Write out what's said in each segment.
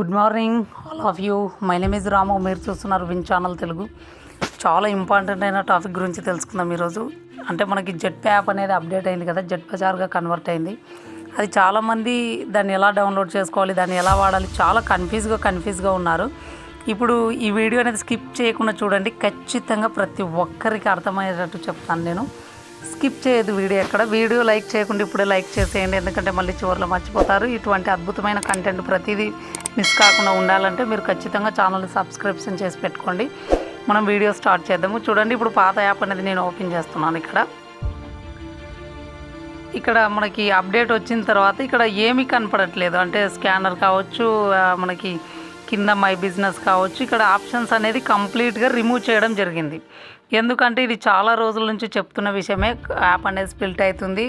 Good morning all of you my name is Ramu మీరు చూస్తున్నారు win channel Telugu. చాలా important అయిన టాపిక్ గురించి తెలుసుకుందాం ఈరోజు. అంటే మనకి జెట్ యాప్ అనేది అప్డేట్ అయింది కదా జెట్ బజార్గా కన్వర్ట్ అయింది. అది చాలామంది దాన్ని ఎలా డౌన్లోడ్ చేసుకోవాలి దాన్ని ఎలా వాడాలి చాలా కన్ఫ్యూజ్గా కన్ఫ్యూజ్గా ఉన్నారు. ఇప్పుడు ఈ వీడియో అనేది స్కిప్ చేయకుండా చూడండి. ఖచ్చితంగా ప్రతి ఒక్కరికి అర్థమయ్యేటట్టు చెప్తాను నేను. స్కిప్ చేయదు వీడియో ఎక్కడ. వీడియో లైక్ చేయకుండా ఇప్పుడే లైక్ చేసేయండి. ఎందుకంటే మళ్ళీ చివరిలో మర్చిపోతారు. ఇటువంటి అద్భుతమైన కంటెంట్ ప్రతిదీ మిస్ కాకుండా ఉండాలంటే మీరు ఖచ్చితంగా ఛానల్ సబ్స్క్రిప్షన్ చేసి పెట్టుకోండి. మనం వీడియో స్టార్ట్ చేద్దాము. చూడండి ఇప్పుడు పాత యాప్ అనేది నేను ఓపెన్ చేస్తున్నాను ఇక్కడ. ఇక్కడ మనకి అప్డేట్ వచ్చిన తర్వాత ఇక్కడ ఏమీ కనపడట్లేదు. అంటే స్కానర్ కావచ్చు మనకి కింద మై బిజినెస్ కావచ్చు ఇక్కడ ఆప్షన్స్ అనేది కంప్లీట్గా రిమూవ్ చేయడం జరిగింది. ఎందుకంటే ఇది చాలా రోజుల నుంచి చెప్తున్న విషయమే యాప్ అనేది స్పిల్ట్ అవుతుంది.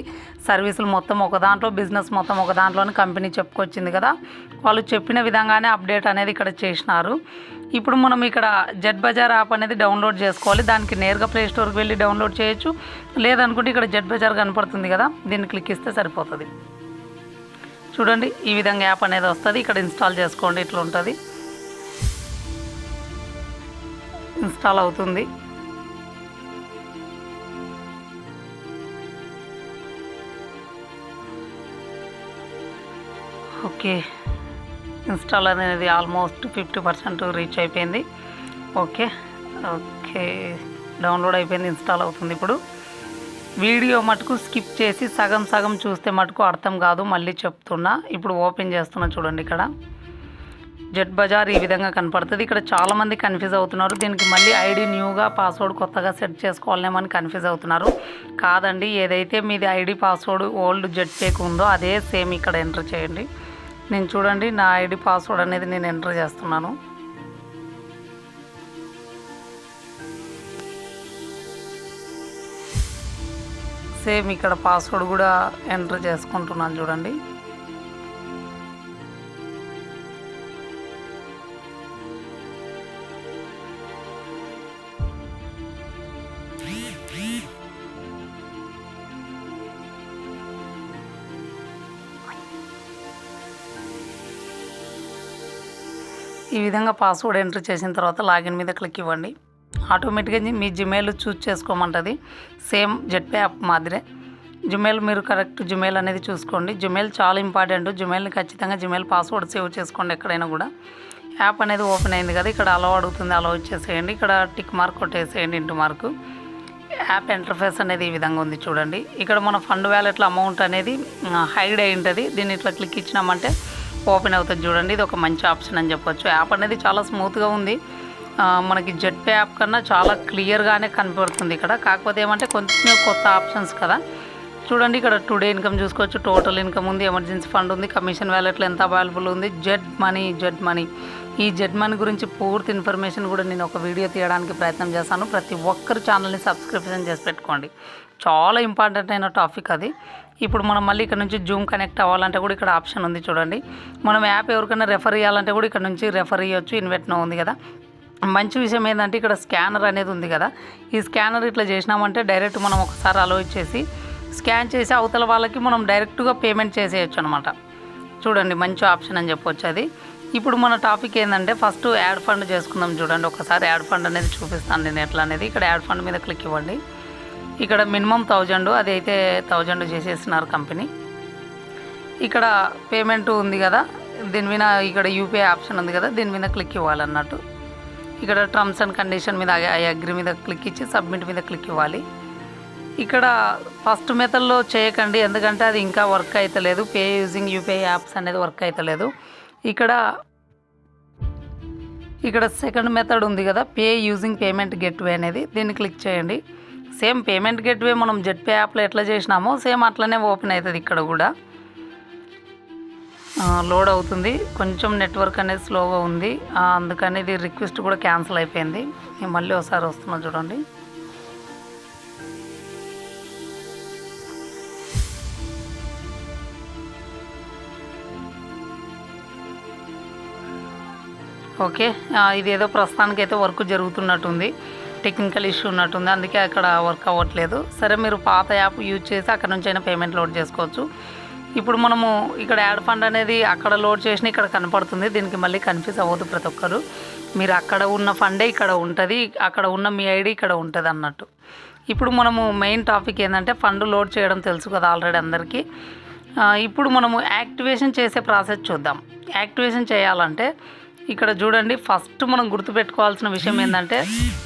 సర్వీసులు మొత్తం ఒక దాంట్లో బిజినెస్ మొత్తం ఒక దాంట్లోనే కంపెనీ చెప్పుకొచ్చింది కదా. వాళ్ళు చెప్పిన విధంగానే అప్డేట్ అనేది ఇక్కడ చేసినారు. ఇప్పుడు మనం ఇక్కడ జెడ్ బజార్ యాప్ అనేది డౌన్లోడ్ చేసుకోవాలి. దానికి నేరుగా ప్లే స్టోర్కి వెళ్ళి డౌన్లోడ్ చేయొచ్చు. లేదనుకుంటే ఇక్కడ జెడ్ బజార్ కనపడుతుంది కదా దీన్ని క్లిక్ ఇస్తే సరిపోతుంది. చూడండి ఈ విధంగా యాప్ అనేది వస్తుంది. ఇక్కడ ఇన్స్టాల్ చేసుకోండి ఇట్లా ఉంటుంది. ఇన్స్టాల్ అవుతుంది. ఓకే. ఇన్స్టాల్ అనేది ఆల్మోస్ట్ ఫిఫ్టీ పర్సెంట్ రీచ్ అయిపోయింది. ఓకే. ఓకే. డౌన్లోడ్ అయిపోయింది ఇన్స్టాల్ అవుతుంది ఇప్పుడు. వీడియో మటుకు స్కిప్ చేసి సగం సగం చూస్తే మటుకు అర్థం కాదు మళ్ళీ చెప్తున్నా. ఇప్పుడు ఓపెన్ చేస్తున్నా చూడండి ఇక్కడ. జెట్ బజార్ ఈ విధంగా కనపడుతుంది. ఇక్కడ చాలామంది కన్ఫ్యూజ్ అవుతున్నారు. దీనికి మళ్ళీ ఐడి న్యూగా పాస్వర్డ్ కొత్తగా సెట్ చేసుకోవాలేమని కన్ఫ్యూజ్ అవుతున్నారు. కాదండి ఏదైతే మీది ఐడి పాస్వర్డ్ ఓల్డ్ జెట్ పేక్ ఉందో అదే సేమ్ ఇక్కడ ఎంటర్ చేయండి. నేను చూడండి నా ఐడి పాస్వర్డ్ అనేది నేను ఎంటర్ చేస్తున్నాను. సేమ్ ఇక్కడ పాస్వర్డ్ కూడా ఎంటర్ చేసుకుంటున్నాను చూడండి. ఈ విధంగా పాస్వర్డ్ ఎంటర్ చేసిన తర్వాత లాగిన్ మీద క్లిక్ ఇవ్వండి. ఆటోమేటిక్గా మీ జిమెయిల్ చూస్ చేసుకోమంటుంది. సేమ్ జెట్పే యాప్ మాదిరే. జిమెయిల్ మీరు కరెక్ట్ జిమెయిల్ అనేది చూసుకోండి. జిమెయిల్ చాలా ఇంపార్టెంట్ జిమెయిల్ని ఖచ్చితంగా జిమెయిల్ పాస్వర్డ్ సేవ్ చేసుకోండి ఎక్కడైనా కూడా. యాప్ అనేది ఓపెన్ అయింది కదా ఇక్కడ అలవ్ అడుగుతుంది అలవ్ ఇచ్చేసేయండి. ఇక్కడ టిక్ మార్క్ కొట్టేసేయండి ఇంటి మార్కు యాప్ ఇంటర్ఫేస్ అనేది ఈ విధంగా ఉంది చూడండి. ఇక్కడ మన ఫండ్ వ్యాలెట్లో అమౌంట్ అనేది హైడ్ అయి ఉంటుంది. దీన్ని ఇట్లా క్లిక్ ఇచ్చినామంటే ఓపెన్ అవుతుంది చూడండి ఇది ఒక మంచి ఆప్షన్ అని చెప్పొచ్చు. యాప్ అనేది చాలా స్మూత్గా ఉంది. మనకి జెట్ పే యాప్ కన్నా చాలా క్లియర్గానే కనపడుతుంది ఇక్కడ. కాకపోతే ఏమంటే కొంచెం కొత్త ఆప్షన్స్ కదా. చూడండి ఇక్కడ టుడే ఇన్కమ్ చూసుకోవచ్చు. టోటల్ ఇన్కమ్ ఉంది ఎమర్జెన్సీ ఫండ్ ఉంది కమిషన్ వ్యాలెట్లో ఎంత అవైలబుల్ ఉంది. Z money Z money. ఈ జెడ్ మనీ గురించి పూర్తి ఇన్ఫర్మేషన్ కూడా నేను ఒక వీడియో తీయడానికి ప్రయత్నం చేస్తాను. ప్రతి ఒక్కరు ఛానల్ని సబ్స్క్రిప్షన్ చేసి పెట్టుకోండి. చాలా ఇంపార్టెంట్ అయిన టాపిక్ అది. ఇప్పుడు మనం మళ్ళీ ఇక్కడ నుంచి జూమ్ కనెక్ట్ అవ్వాలంటే కూడా ఇక్కడ ఆప్షన్ ఉంది చూడండి. మనం యాప్ ఎవరికైనా రెఫర్ చేయాలంటే కూడా ఇక్కడ నుంచి రెఫర్ చేయొచ్చు ఇన్వెట్నో ఉంది కదా. మంచి విషయం ఏంటంటే ఇక్కడ స్కానర్ అనేది ఉంది కదా. ఈ స్కానర్ ఇట్లా చేసినామంటే డైరెక్ట్ మనం ఒకసారి అలో ఇచ్చేసి స్కాన్ చేసి అవతల వాళ్ళకి మనం డైరెక్ట్గా పేమెంట్ చేసేయచ్చు అనమాట చూడండి మంచి ఆప్షన్ అని చెప్పొచ్చు అది. ఇప్పుడు మన టాపిక్ ఏంటంటే ఫస్ట్ యాడ్ ఫండ్ చేసుకుందాం చూడండి. ఒకసారి యాడ్ ఫండ్ అనేది చూపిస్తాను నేను ఎట్లా అనేది. ఇక్కడ యాడ్ ఫండ్ మీద క్లిక్ ఇవ్వండి. ఇక్కడ మినిమం థౌజండ్ అది అయితే థౌజండ్ చేసేస్తున్నారు కంపెనీ. ఇక్కడ పేమెంట్ ఉంది కదా దీని మీద ఇక్కడ యూపీఐ ఆప్షన్ ఉంది కదా దీని మీద క్లిక్ ఇవ్వాలన్నట్టు. ఇక్కడ టర్మ్స్ అండ్ కండిషన్ మీద ఐ అగ్రి మీద క్లిక్ ఇచ్చి సబ్మిట్ మీద క్లిక్ ఇవ్వాలి. ఇక్కడ ఫస్ట్ మెథడ్లో చేయకండి ఎందుకంటే అది ఇంకా వర్క్ అవుతలేదు పే యూజింగ్ యూపీఐ యాప్స్ అనేది వర్క్ అవుతలేదు ఇక్కడ ఇక్కడ సెకండ్ మెథడ్ ఉంది కదా పే యూజింగ్ పేమెంట్ గెట్వే అనేది దీన్ని క్లిక్ చేయండి. సేమ్ పేమెంట్ గెట్వే మనం జెట్పే యాప్లో ఎట్లా చేసినామో సేమ్ అట్లనే ఓపెన్ అవుతుంది ఇక్కడ కూడా. లోడ్ అవుతుంది. కొంచెం నెట్వర్క్ అనేది స్లోగా ఉంది. అందుకని ఇది రిక్వెస్ట్ కూడా క్యాన్సిల్ అయిపోయింది. నేను మళ్ళీ ఒకసారి వస్తున్నా చూడండి. ఓకే. ఆ, ఇదేదో ప్రస్తుతానికైతే వర్క్ జరుగుతున్నట్టుంది. టెక్నికల్ ఇష్యూ ఉన్నట్టుంది. అందుకే అక్కడ వర్క్ అవ్వట్లేదు. సరే మీరు పాత యాప్ యూజ్ చేసి అక్కడ నుంచి అయినా పేమెంట్ లోడ్ చేసుకోవచ్చు. ఇప్పుడు మనము ఇక్కడ యాడ్ ఫండ్ అనేది అక్కడ లోడ్ చేసిన ఇక్కడ కనపడుతుంది. దీనికి మళ్ళీ కన్ఫ్యూజ్ అవ్వదు ప్రతి ఒక్కరు. మీరు అక్కడ ఉన్న ఫండే ఇక్కడ ఉంటుంది. అక్కడ ఉన్న మీ ఐడి ఇక్కడ ఉంటుంది అన్నట్టు. ఇప్పుడు మనము మెయిన్ టాపిక్ ఏంటంటే ఫండ్ లోడ్ చేయడం తెలుసు కదా ఆల్రెడీ అందరికీ. ఇప్పుడు మనము యాక్టివేషన్ చేసే ప్రాసెస్ చూద్దాం. యాక్టివేషన్ చేయాలంటే ఇక్కడ చూడండి ఫస్ట్ మనం గుర్తుపెట్టుకోవాల్సిన విషయం ఏంటంటే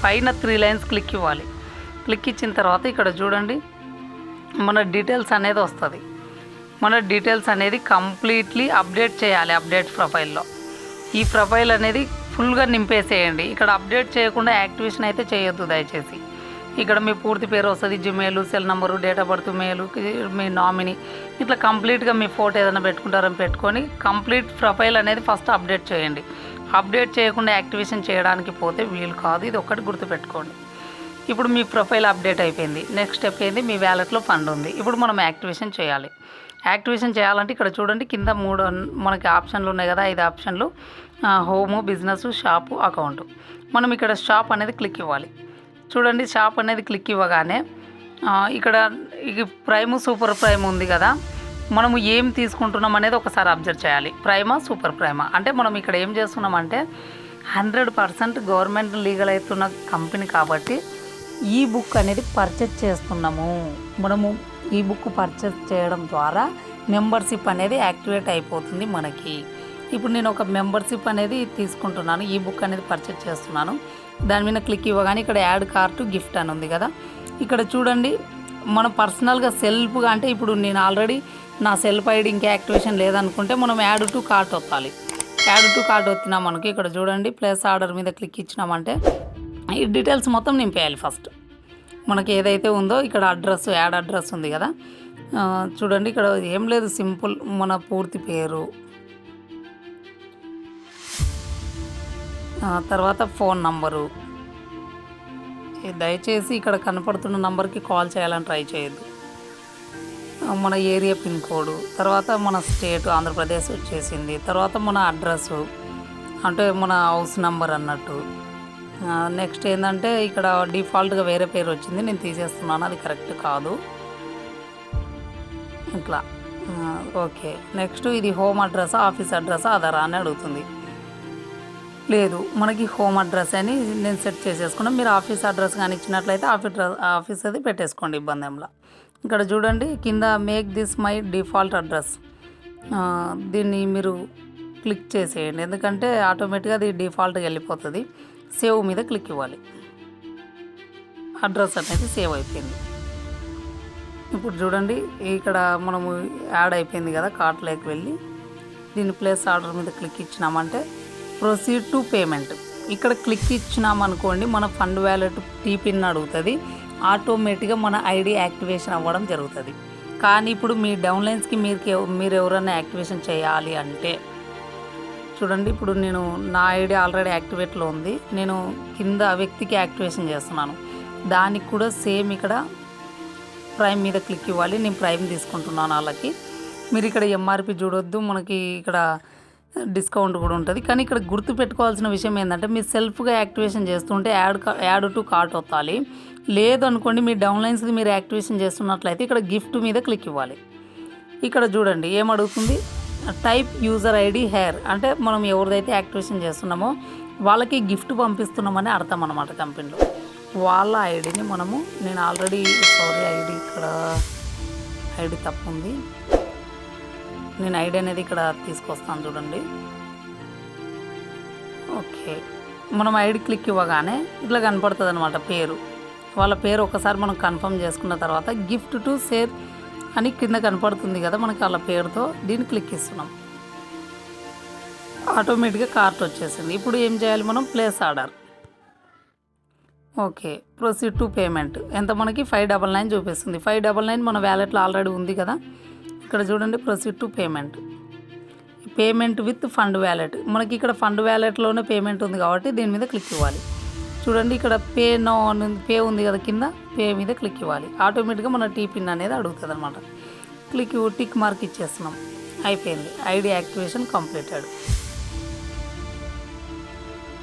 పైన త్రీ లైన్స్ క్లిక్ ఇవ్వాలి. క్లిక్ ఇచ్చిన తర్వాత ఇక్కడ చూడండి మన డీటెయిల్స్ అనేది వస్తుంది. మన డీటెయిల్స్ అనేది కంప్లీట్లీ అప్డేట్ చేయాలి అప్డేట్ ప్రొఫైల్లో ఈ ప్రొఫైల్ అనేది ఫుల్గా నింపేసేయండి. ఇక్కడ అప్డేట్ చేయకుండా యాక్టివేషన్ అయితే చేయొద్దు దయచేసి. ఇక్కడ మీ పూర్తి పేరు వస్తుంది Gmail cell number date of birth mail me nominee ఇట్లా కంప్లీట్గా మీ ఫోటో ఏదైనా పెట్టుకుంటారని పెట్టుకొని కంప్లీట్ ప్రొఫైల్ అనేది ఫస్ట్ అప్డేట్ చేయండి. అప్డేట్ చేయకుండా యాక్టివేషన్ చేయడానికి పోతే వీలు కాదు ఇది ఒక్కటి గుర్తుపెట్టుకోండి. ఇప్పుడు మీ ప్రొఫైల్ అప్డేట్ అయిపోయింది. నెక్స్ట్ స్టెప్ ఏంది? మీ వ్యాలెట్లో ఫండ్ ఉంది. ఇప్పుడు మనం యాక్టివేషన్ చేయాలి. యాక్టివేషన్ చేయాలంటే ఇక్కడ చూడండి కింద మూడు మనకి ఆప్షన్లు ఉన్నాయి కదా ఐదు ఆప్షన్లు హోము బిజినెస్ షాపు అకౌంట్ మనం ఇక్కడ షాప్ అనేది క్లిక్ ఇవ్వాలి. చూడండి షాప్ అనేది క్లిక్ ఇవ్వగానే ఇక్కడ ఇది ప్రైమ్ సూపర్ ప్రైమ్ ఉంది కదా మనము ఏం తీసుకుంటున్నాం అనేది ఒకసారి అబ్జర్వ్ చేయాలి. Prima super prima? అంటే మనం ఇక్కడ ఏం చేస్తున్నామంటే హండ్రెడ్ పర్సెంట్ గవర్నమెంట్ లీగల్ అవుతున్న కంపెనీ కాబట్టి ఈ బుక్ అనేది పర్చేజ్ చేస్తున్నాము. మనము ఈ బుక్ పర్చేస్ చేయడం ద్వారా మెంబర్షిప్ అనేది యాక్టివేట్ అయిపోతుంది మనకి. ఇప్పుడు నేను ఒక మెంబర్షిప్ అనేది తీసుకుంటున్నాను. ఈ బుక్ అనేది పర్చేజ్ చేస్తున్నాను. దాని మీద క్లిక్ ఇవ్వగానే ఇక్కడ యాడ్ కార్టు గిఫ్ట్ అని ఉంది కదా. ఇక్కడ చూడండి మనం పర్సనల్గా సెల్ఫ్గా అంటే ఇప్పుడు నేను ఆల్రెడీ నా సెల్ఫ్ ఐడి ఇంకా యాక్టివేషన్ లేదనుకుంటే మనం యాడ్ టు కార్ట్ వత్తాలి యాడ్ టు కార్ట్ వచ్చినా మనకి ఇక్కడ చూడండి ప్లస్ ఆర్డర్ మీద క్లిక్ ఇచ్చినామంటే ఈ డీటెయిల్స్ మొత్తం నింపేయాలి ఫస్ట్. మనకి ఏదైతే ఉందో ఇక్కడ అడ్రస్ యాడ్ అడ్రస్ ఉంది కదా. చూడండి ఇక్కడ ఏం లేదు సింపుల్ మన పూర్తి పేరు తర్వాత ఫోన్ నంబరు. దయచేసి ఇక్కడ కనపడుతున్న నంబర్కి కాల్ చేయాలని ట్రై చేయొద్దు. మన ఏరియా పిన్ కోడ్ తర్వాత మన స్టేట్ ఆంధ్రప్రదేశ్ వచ్చేసింది తర్వాత మన అడ్రస్ అంటే మన హౌస్ నంబర్ అన్నట్టు. నెక్స్ట్ ఏంటంటే ఇక్కడ డిఫాల్ట్గా వేరే పేరు వచ్చింది నేను తీసేస్తున్నాను అది కరెక్ట్ కాదు. ఇట్లా. ఓకే. నెక్స్ట్ ఇది హోమ్ అడ్రస్ ఆఫీస్ అడ్రస్ అదరా అని అడుగుతుంది. లేదు. మనకి హోమ్ అడ్రస్ అని నేను సెట్ చేసేసుకున్నాను మీరు ఆఫీస్ అడ్రస్ కానీ ఇచ్చినట్లయితే ఆఫీస్ ఆఫీస్ అది పెట్టేసుకోండి ఇబ్బంది ఏంలా ఇక్కడ చూడండి కింద make this my default address దీన్ని మీరు క్లిక్ చేసేయండి. ఎందుకంటే ఆటోమేటిక్గా అది డిఫాల్ట్గా వెళ్ళిపోతుంది. సేవ్ మీద క్లిక్ ఇవ్వాలి. అడ్రస్ అనేది సేవ్ అయిపోయింది. ఇప్పుడు చూడండి ఇక్కడ మనము యాడ్ అయిపోయింది కదా కార్ట్లోకి వెళ్ళి దీని ప్లేస్ ఆర్డర్ మీద క్లిక్ ఇచ్చినామంటే ప్రొసీడ్ టు పేమెంట్. ఇక్కడ క్లిక్ ఇచ్చినామనుకోండి మన ఫండ్ వ్యాలెట్ టీపిన్ అడుగుతుంది. ఆటోమేటిక్గా మన ఐడి యాక్టివేషన్ అవ్వడం జరుగుతుంది. కానీ ఇప్పుడు మీ డౌన్లైన్స్కి మీరు మీరు ఎవరైనా యాక్టివేషన్ చేయాలి అంటే చూడండి ఇప్పుడు నేను నా ఐడి ఆల్రెడీ యాక్టివేట్లో ఉంది. నేను కింద వ్యక్తికి యాక్టివేషన్ చేస్తున్నాను. దానికి కూడా సేమ్ ఇక్కడ ప్రైమ్ మీద క్లిక్ ఇవ్వాలి. నేను ప్రైమ్ తీసుకుంటున్నాను వాళ్ళకి. మీరు ఇక్కడ ఎంఆర్పి చూడొద్దు. మనకి ఇక్కడ డిస్కౌంట్ కూడా ఉంటుంది. కానీ ఇక్కడ గుర్తు పెట్టుకోవాల్సిన విషయం ఏంటంటే మీరు సెల్ఫ్గా యాక్టివేషన్ చేస్తుంటే యాడ్ యాడ్ టు కార్ట్ వత్తాలి. లేదనుకోండి మీ డౌన్లైన్స్ది మీరు యాక్టివేషన్ చేస్తున్నట్లయితే ఇక్కడ గిఫ్ట్ మీద క్లిక్ ఇవ్వాలి. ఇక్కడ చూడండి ఏమడుగుతుంది టైప్ యూజర్ ఐడి హెయిర్. అంటే మనం ఎవరిదైతే యాక్టివేషన్ చేస్తున్నామో వాళ్ళకి గిఫ్ట్ పంపిస్తున్నామని అర్థం అనమాట కంపెనీలో. వాళ్ళ ఐడిని మనము నేను ఆల్రెడీ సారీ ఐడి ఇక్కడ ఐడి తప్పు ఉంది నేను ఐడి అనేది ఇక్కడ తీసుకొస్తాను చూడండి. ఓకే. మనం ఐడి క్లిక్ ఇవ్వగానే ఇట్లా కనపడుతుంది అనమాట పేరు. వాళ్ళ పేరు ఒకసారి మనం కన్ఫర్మ్ చేసుకున్న తర్వాత గిఫ్ట్ టు షేర్ అని కింద కనపడుతుంది కదా మనకి వాళ్ళ పేరుతో దీన్ని క్లిక్ ఇస్తున్నాం ఆటోమేటిక్గా కార్ట్ వచ్చేసింది. ఇప్పుడు ఏం చేయాలి మనం? Place order. Okay. Proceed to payment. ఎంత మనకి? ఫైవ్ డబల్ నైన్ చూపిస్తుంది. ఫైవ్ డబల్ నైన్ మన వ్యాలెట్లో ఆల్రెడీ ఉంది కదా. ఇక్కడ చూడండి proceed to payment payment with fund wallet మనకి ఇక్కడ ఫండ్ వ్యాలెట్లోనే పేమెంట్ ఉంది కాబట్టి దీని మీద క్లిక్ ఇవ్వాలి. చూడండి ఇక్కడ పే నో పే ఉంది కదా కింద పే మీద క్లిక్ ఇవ్వాలి. ఆటోమేటిక్గా మన టీ పిన్ అనేది అడుగుతుంది అనమాట క్లిక్ టిక్ మార్క్ ఇచ్చేస్తున్నాం. అయిపోయింది. ID activation completed.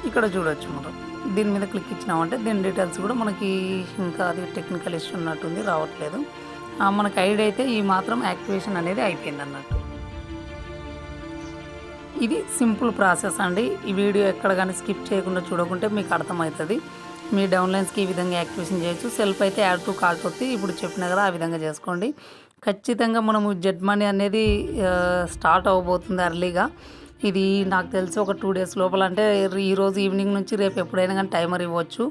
ఇక్కడ చూడొచ్చు మనం. దీని మీద క్లిక్ ఇచ్చినామంటే దీని డీటెయిల్స్ కూడా మనకి ఇంకా అది టెక్నికల్ ఇష్యూ ఉన్నట్టుంది రావట్లేదు. మన మనకు ఐడి అయితే ఈ మాత్రం యాక్టివేషన్ అనేది అయిపోయింది అన్నట్టు. ఇది సింపుల్ ప్రాసెస్ అండి. ఈ వీడియో ఎక్కడ కానీ స్కిప్ చేయకుండా చూడకుంటే మీకు అర్థమవుతుంది. మీ డౌన్లైన్స్కి ఈ విధంగా యాక్టివేషన్ చేయొచ్చు. సెల్ఫ్ అయితే యాడ్ టు కార్ట్ వస్తే ఇప్పుడు చెప్పిన కదా ఆ విధంగా చేసుకోండి. ఖచ్చితంగా మనము జెడ్ మనీ అనేది స్టార్ట్ అవ్వబోతుంది అర్లీగా ఇది నాకు తెలిసి ఒక టూ డేస్ లోపల అంటే ఈరోజు ఈవినింగ్ నుంచి రేపు ఎప్పుడైనా కానీ టైమర్ ఇవ్వచ్చు.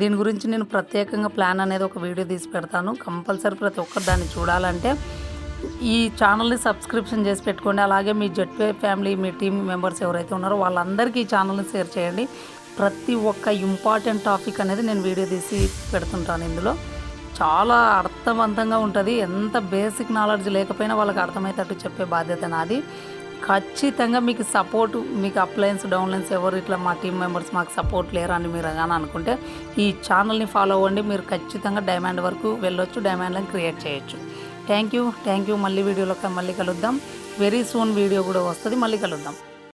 దీని గురించి నేను ప్రత్యేకంగా ప్లాన్ అనేది ఒక వీడియో తీసి పెడతాను. కంపల్సరీ ప్రతి ఒక్కరు దాన్ని చూడాలంటే ఈ ఛానల్ని సబ్స్క్రిప్షన్ చేసి పెట్టుకోండి. అలాగే మీ జెట్పే ఫ్యామిలీ మీ టీం మెంబర్స్ ఎవరైతే ఉన్నారో వాళ్ళందరికీ ఈ ఛానల్ని షేర్ చేయండి. ప్రతి ఒక్క ఇంపార్టెంట్ టాపిక్ అనేది నేను వీడియో తీసి పెడుతుంటాను ఇందులో. చాలా అర్థవంతంగా ఉంటుంది. ఎంత బేసిక్ నాలెడ్జ్ లేకపోయినా వాళ్ళకి అర్థమయ్యేటట్టు చెప్పే బాధ్యత నాది. ఖచ్చితంగా మీకు సపోర్ట్ మీకు అప్లయన్స్ డౌన్లైన్స్ ఎవరు ఇట్లా మా టీం మెంబర్స్ మాకు సపోర్ట్ లేరు అని మీరు కానీ అనుకుంటే ఈ ఛానల్ని ఫాలో అవ్వండి. మీరు ఖచ్చితంగా డైమండ్ వరకు వెళ్ళొచ్చు డైమండ్లను క్రియేట్ చేయొచ్చు. Thank you thank you. మళ్ళీ వీడియోలో మళ్ళీ కలుద్దాం. వెరీ సూన్ వీడియో కూడా వస్తుంది మళ్ళీ కలుద్దాం.